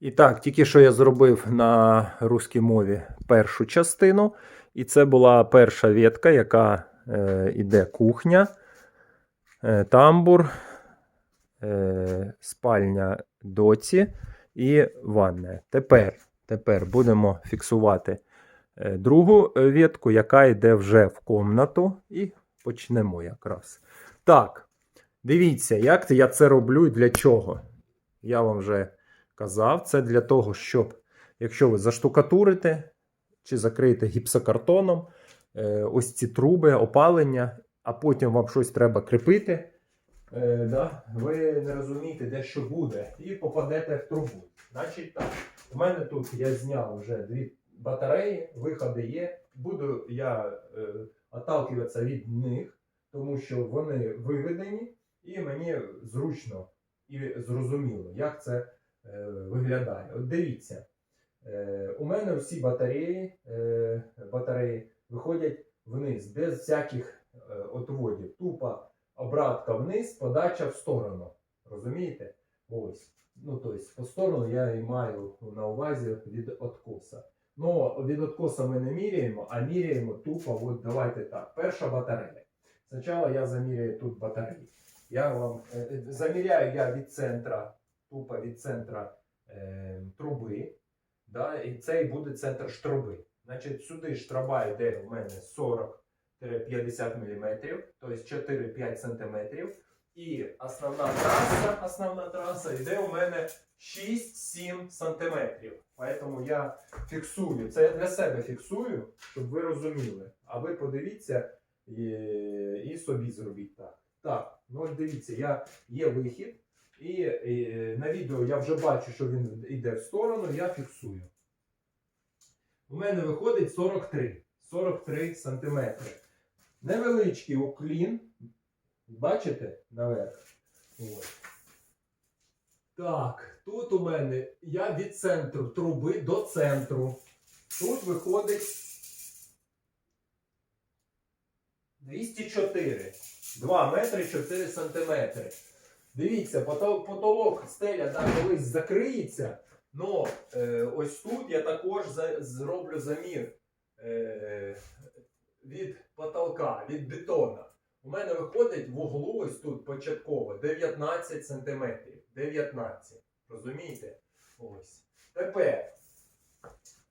І так, тільки що я зробив на русській мові першу частину. І це була перша ветка, яка е, іде кухня, е, тамбур, е, спальня доці і ванна. Тепер, тепер будемо фіксувати е, другу ветку, яка йде вже в комнату. І почнемо якраз. Так, дивіться, як я це роблю і для чого. Я вам вже казав, це для того, щоб, якщо ви заштукатурите чи закриєте гіпсокартоном, е, ось ці труби, опалення, а потім вам щось треба кріпити, е, ви не розумієте, де що буде, і попадете в трубу. Значить так, у мене тут я зняв вже дві батареї, виходи є. Буду я е, отталкиватися від них, тому що вони виведені, і мені зручно і зрозуміло, як це виглядає. От дивіться, е, у мене всі батареї, е, батареї виходять вниз, без всяких е, отводів. Тупо обратка вниз, подача в сторону. Розумієте? Ось. Ну, тобто, по сторону я і маю на увазі від откоса. Ну, від откоса ми не міряємо, а міряємо тупо, от давайте так. Перша батарея. Спочатку я заміряю тут батареї. Я вам е, е, заміряю я від центра, тупо від центра е, труби. Да, і це і буде центр штруби. Значить, сюди штраба йде у мене 40-50 мм, тобто 4-5 см. І основна траса, основна траса йде у мене 6-7 см. Поэтому я фіксую. Це я для себе фіксую, щоб ви розуміли. А ви подивіться і, і собі зробіть так. Так, ну дивіться, я, є вихід, і, і на відео я вже бачу, що він йде в сторону, я фіксую. У мене виходить 43. 43 сантиметри. Невеличкий уклін. Бачите наверх? От. Так, тут у мене я від центру труби до центру. Тут виходить 204. 2 метри 4 сантиметри. Дивіться, потолок стеля да, колись закриється. Но е, ось тут я також за, зроблю замір е, від потолка, від бетона. У мене виходить в углу ось тут початково 19 сантиметрів. 19. Розумієте? Ось. Тепер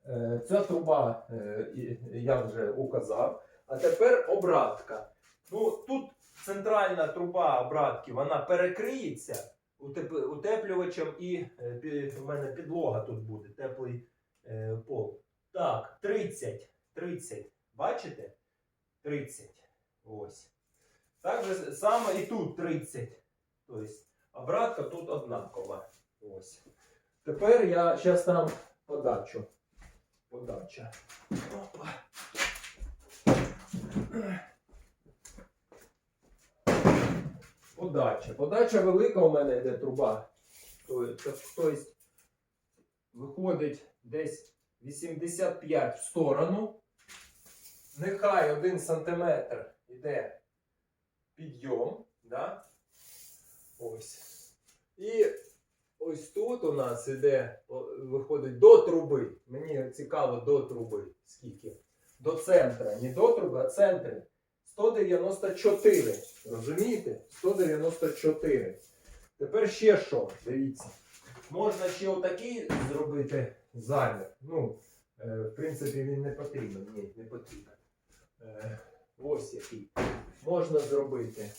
е, ця труба е, я вже указав. А тепер обратка. Ну, тут центральна труба обратки вона перекриється утеплювачем і е, в мене підлога тут буде, теплий е, пол. Так, 30. 30. Бачите? 30. Ось. Так же само і тут 30. Тобто обратка тут однакова. Ось. Тепер я зараз там подачу. Подача. Опа. Подача. Подача велика у мене йде труба. Тобто, тобто виходить десь 85 в сторону. Нехай 1 см йде підйом. Да? Ось. І ось тут у нас іде, виходить до труби. Мені цікаво до труби. Скільки? До центра. Не до труби, а центри. 194. Розумієте? 194. Тепер ще що? Дивіться. Можна ще отакий зробити замір. Ну, е, в принципі, він не потрібен. Ні, не потрібен. Е, ось який. Можна зробити.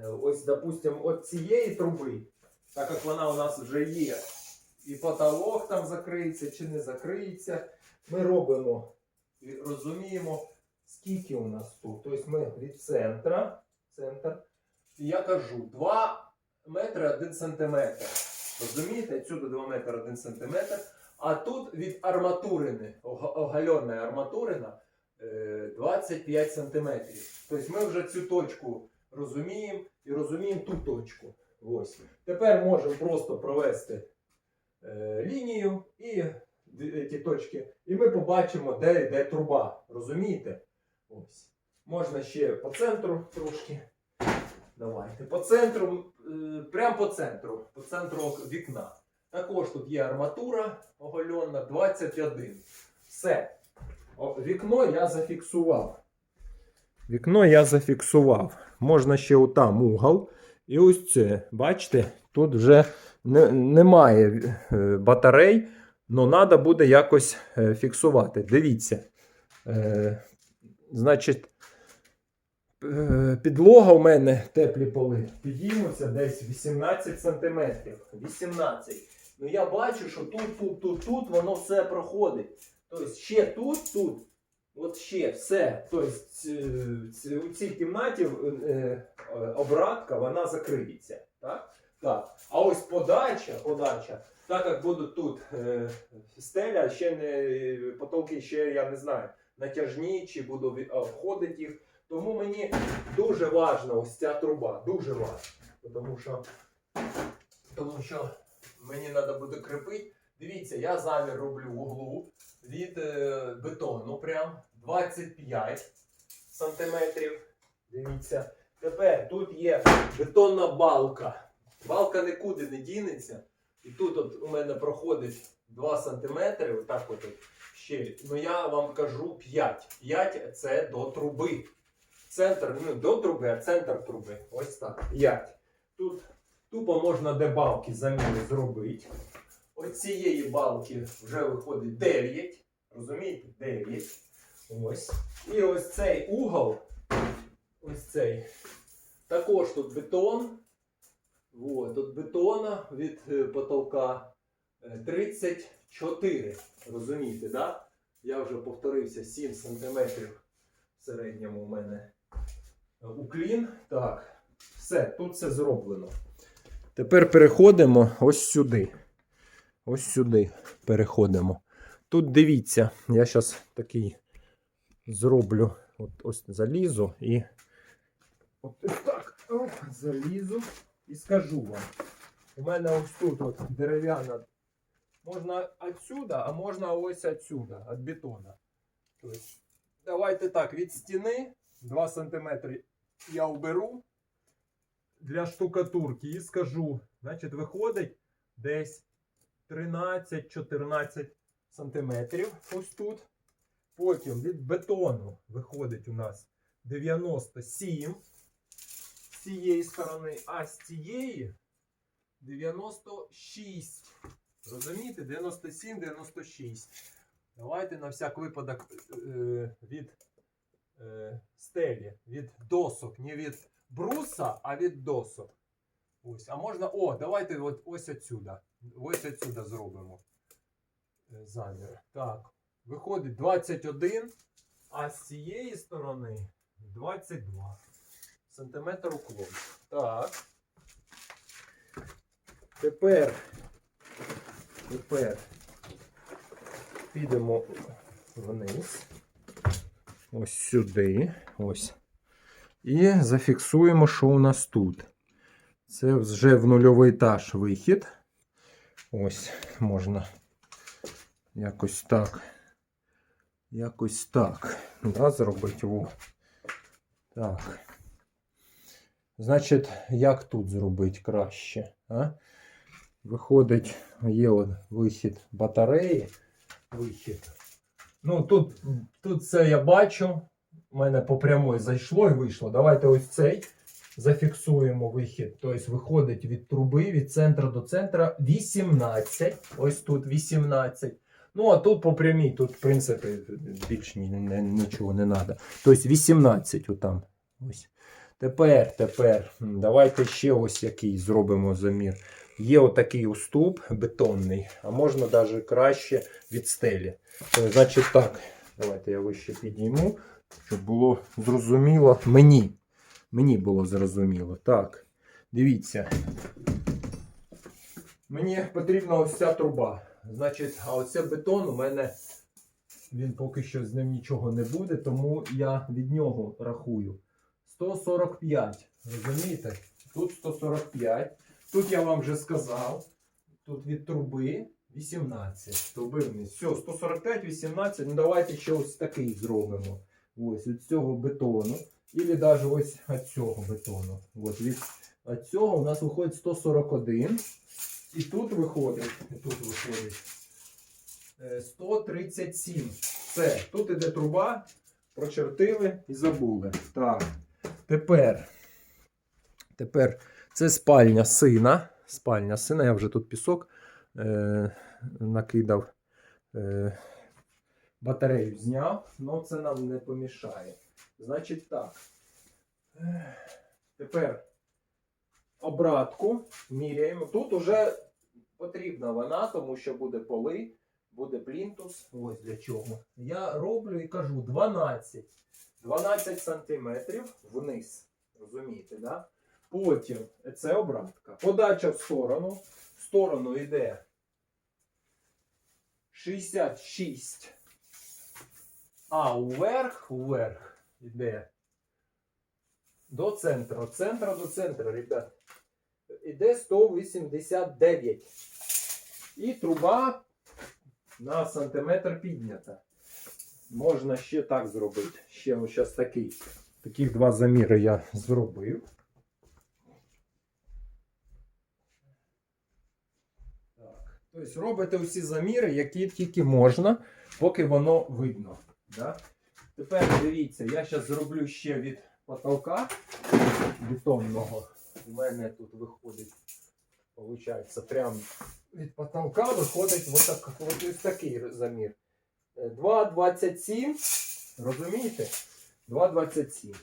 Е, ось, допустимо, от цієї труби, так як вона у нас вже є, і потолок там закриється чи не закриється, ми робимо розуміємо, скільки у нас тут. Тобто ми від центра, центр, і я кажу 2 метри 1 сантиметр. Розумієте? Отсюди 2 метри 1 сантиметр. А тут від арматурини, ога- арматурина, е, 25 сантиметрів. Тобто ми вже цю точку розуміємо і розуміємо ту точку. Ось. Тепер можемо просто провести е, лінію і ті точки, і ми побачимо, де йде труба. Розумієте? Ось. Можна ще по центру трошки. Давайте. По центру, е, прямо по центру, по центру вікна. Також тут є арматура оголена 21. Все. Вікно я зафіксував. Вікно я зафіксував. Можна ще отам угол. І ось це. Бачите, тут вже не, немає е, батарей, але треба буде якось е, фіксувати. Дивіться. Значить, е, підлога у мене теплі поли. Підіймуться десь 18 см. 18. Ну я бачу, що тут, тут, тут, тут воно все проходить. Тобто ще тут, тут, от ще все. Тобто у цій кімнаті е, е, обратка вона закриється. Так? Так. А ось подача, подача, так як будуть тут стеля, ще не потолки, ще я не знаю, натяжні, чи буду обходити їх. Тому мені дуже важна ось ця труба, дуже важна. Тому що, тому що мені треба буде кріпити. Дивіться, я замір роблю углу від е, бетону прям 25 сантиметрів. Дивіться. Тепер тут є бетонна балка. Балка нікуди не дінеться. І тут от у мене проходить 2 сантиметри, отак от от ще. Ну я вам кажу 5. 5 це до труби. Центр, ну до труби, а центр труби. Ось так. 5. Тут тупо можна де балки заміни зробити. Ось цієї балки вже виходить 9. Розумієте? 9. Ось. І ось цей угол. Ось цей. Також тут бетон. Вот, тут бетона від е, потолка е, 34. Розумієте, да? Я вже повторився 7 см в середньому у мене е, уклін. Так, все, тут все зроблено. Тепер переходимо ось сюди. Ось сюди переходимо. Тут дивіться, я зараз такий зроблю от, ось залізу і от так оп, залізу і скажу вам. У мене ось тут от дерев'яна. Можна отсюда, а можна ось отсюда, від бетона. Тобто, давайте так, від стіни 2 см я уберу для штукатурки і скажу. Значить, виходить десь 13-14 сантиметрів ось тут. Потім від бетону виходить у нас 97 з цієї сторони, а з цієї 96. Розумієте? 97-96. Давайте на всяк випадок е, від е, стелі, від досок, не від бруса, а від досок. Ось. А можна. О, давайте от ось отсюда. Ось отсюда зробимо е, замір. Так. Виходить 21, а з цієї сторони 22 сантиметр уклон. Так. Тепер, тепер підемо вниз. Ось сюди. Ось. І зафіксуємо, що у нас тут. Це вже в нульовий етаж вихід. Ось можна якось так. Якось так. Да, зробити. О. Так. Значить, як тут зробити краще? А? Виходить, є от вихід батареї. Вихід. Ну, тут, тут це я бачу. У мене по прямой зайшло і вийшло. Давайте ось цей зафіксуємо вихід. Тобто виходить від труби, від центра до центра 18. Ось тут 18. Ну, а тут по прямій, тут, в принципі, більш нічого не треба. Тобто 18 отам. Ось. Тепер, тепер, давайте ще ось який зробимо замір. Є отакий уступ бетонний, а можна навіть краще від стелі. Е, Значить так, давайте я вище підійму, щоб було зрозуміло мені. Мені було зрозуміло. Так, дивіться. Мені потрібна ось ця труба. Значить, а оце бетон у мене він поки що з ним нічого не буде, тому я від нього рахую. 145. Розумієте? Тут 145. Тут я вам вже сказав. Тут від труби 18. Труби вниз. Все, 145, 18. Ну давайте ще ось такий зробимо. Ось від цього бетону. Ілі навіть ось від цього бетону. От від цього у нас виходить 141. І тут виходить, і тут виходить е, 137. Це тут іде труба, прочертили і забули. Так. Тепер. Тепер це спальня сина. Спальня сина. Я вже тут пісок е, накидав. Е, батарею зняв, але це нам не помішає. Значить так. Тепер обратку міряємо. Тут уже потрібна вона, тому що буде поли, буде плінтус. Ось для чого. Я роблю і кажу 12. 12 сантиметрів вниз. Розумієте, да? Потім це обратка. Подача в сторону. В сторону йде 66. А уверх, уверх йде до центру. Від центра до центру, ребят. Іде 189. І труба на сантиметр піднята. Можна ще так зробити. Ще ось зараз такий. Таких два заміри я зробив. Так. Тобто робите усі заміри, які тільки можна, поки воно видно. Да? Тепер дивіться, я зараз зроблю ще від потолка бетонного. У мене тут виходить, виходить, прямо від потолка виходить ось такий замір. Е, 2,27. Розумієте? 2,27.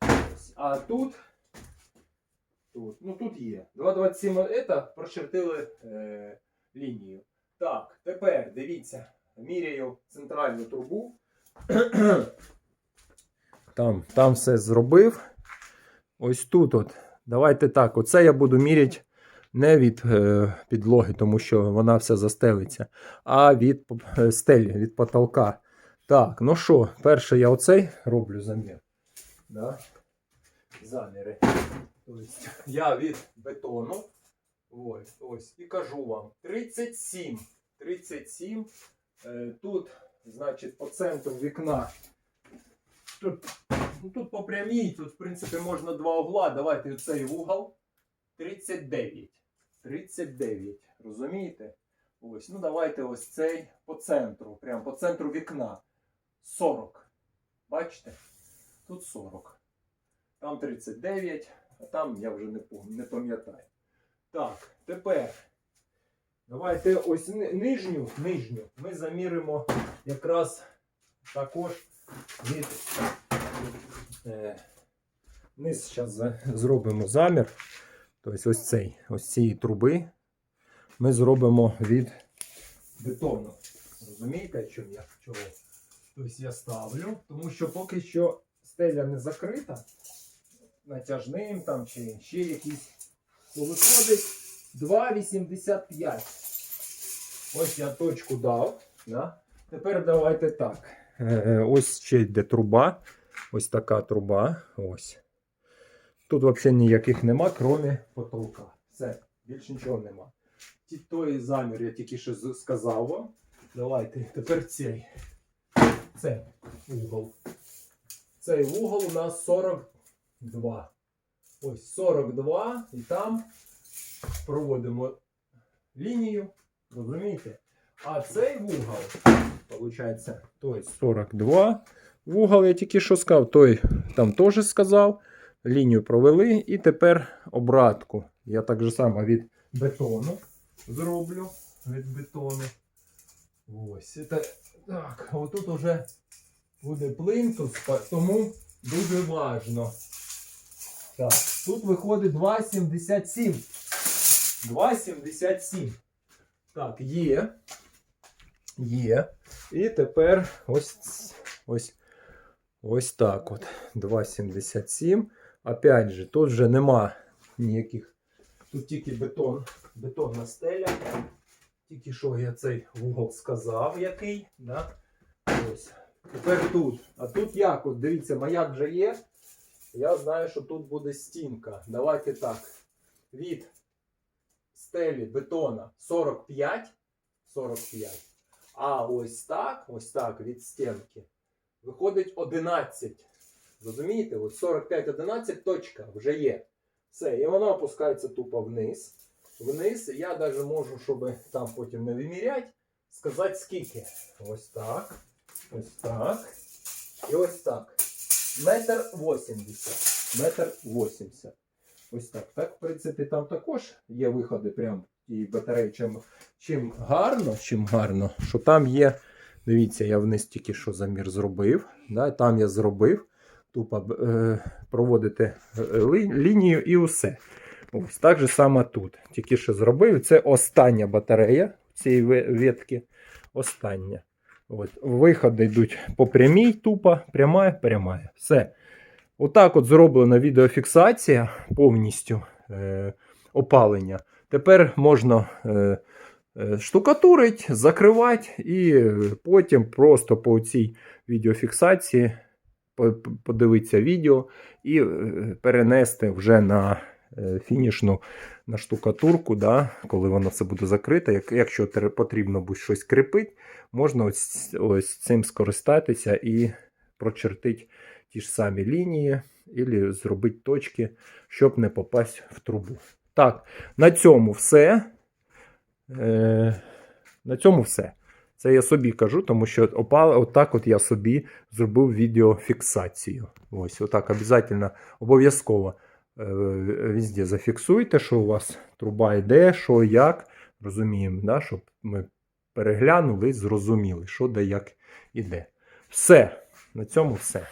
Ось. А тут, тут, ну тут є. 2,27 це прочертили е, лінію. Так, тепер дивіться, міряю центральну трубу. Там, там все зробив. Ось тут от. Давайте так. Оце я буду міряти не від е, підлоги, тому що вона вся застелиться, а від е, стелі, від потолка. Так, ну що, перше я оцей роблю замір. Да? Заміри. Тобто я від бетону. Ось, ось, і кажу вам 37. 37. Е, тут, значить, по центру вікна. Тут, ну, тут по прямій, тут, в принципі, можна два угла. Давайте цей угол. 39. 39. Розумієте? Ось. Ну, давайте ось цей по центру. Прямо по центру вікна. 40. Бачите? Тут 40. Там 39, а там я вже не, не пам'ятаю. Так, тепер. Давайте ось нижню, нижню ми заміримо якраз також від. Е, низ зараз зробимо замір. Тобто ось цей, ось цієї труби ми зробимо від бетону. Розумієте, чому я чого? Тобто я ставлю, тому що поки що стеля не закрита натяжним там чи ще якісь, то виходить 2,85. Ось я точку дав. Да? Тепер давайте так. Е, Ось ще йде труба. Ось така труба. Ось. Тут взагалі ніяких нема, крім потолка. Все, більше нічого нема. Ті- Той замір я тільки що сказав вам. Давайте тепер цей. Це угол. Цей угол у нас 42. Ось 42. І там проводимо лінію. Розумієте? А цей вугол, виходить, той 42. Вугол я тільки що сказав, той там теж сказав. Лінію провели і тепер обратку. Я так же само від бетону зроблю. Від бетону. Ось. Це, так, отут уже буде плинтус, тому дуже важно. Так, тут виходить 2,77. 2,77. Так, є. Є. І тепер ось, ось, ось так от. 2,77. Опять же, тут вже нема ніяких. Тут тільки бетон, бетонна стеля. Тільки що я цей вугол сказав, який. Да? Ось. Тепер тут. А тут як? От дивіться, маяк вже є. Я знаю, що тут буде стінка. Давайте так. Від стелі бетона 45. 45. А ось так, ось так від стінки. Виходить 11. Розумієте? Ось 45, 11 точка вже є. Все, і вона опускається тупо вниз. вниз. Я навіть можу, щоб там потім не виміряти, сказати скільки. Ось так. Ось так. І ось так. Метр вісімдесят. Метр вісімдесят. Ось так. Так, в принципі, там також є виходи прям і батареї. Чим, чим гарно, чим гарно, що там є. Дивіться, я вниз тільки що замір зробив. Да, там я зробив. Тупо е, проводити е, лінію і усе. Ось так же само тут. Тільки що зробив. Це остання батарея цієї ветки. Остання. От. Виходи йдуть по прямій, тупо, пряма, пряма. Все. Отак от зроблена відеофіксація повністю е, опалення. Тепер можна е, е, штукатурить, закривати і потім просто по цій відеофіксації подивитися відео і е, перенести вже на е, фінішну на штукатурку, да, коли воно все буде закрите. Якщо потрібно буде щось кріпити, можна ось, ось цим скористатися і прочертити ті ж самі лінії, і зробити точки, щоб не попасть в трубу. Так, на цьому все. Е, на цьому все. Це я собі кажу, тому що опал, отак от я собі зробив відеофіксацію. Ось, отак обов'язково, обов'язково е, везде зафіксуйте, що у вас труба йде, що як. Розуміємо, да, щоб ми переглянули зрозуміли, що де як іде. Все. На цьому все.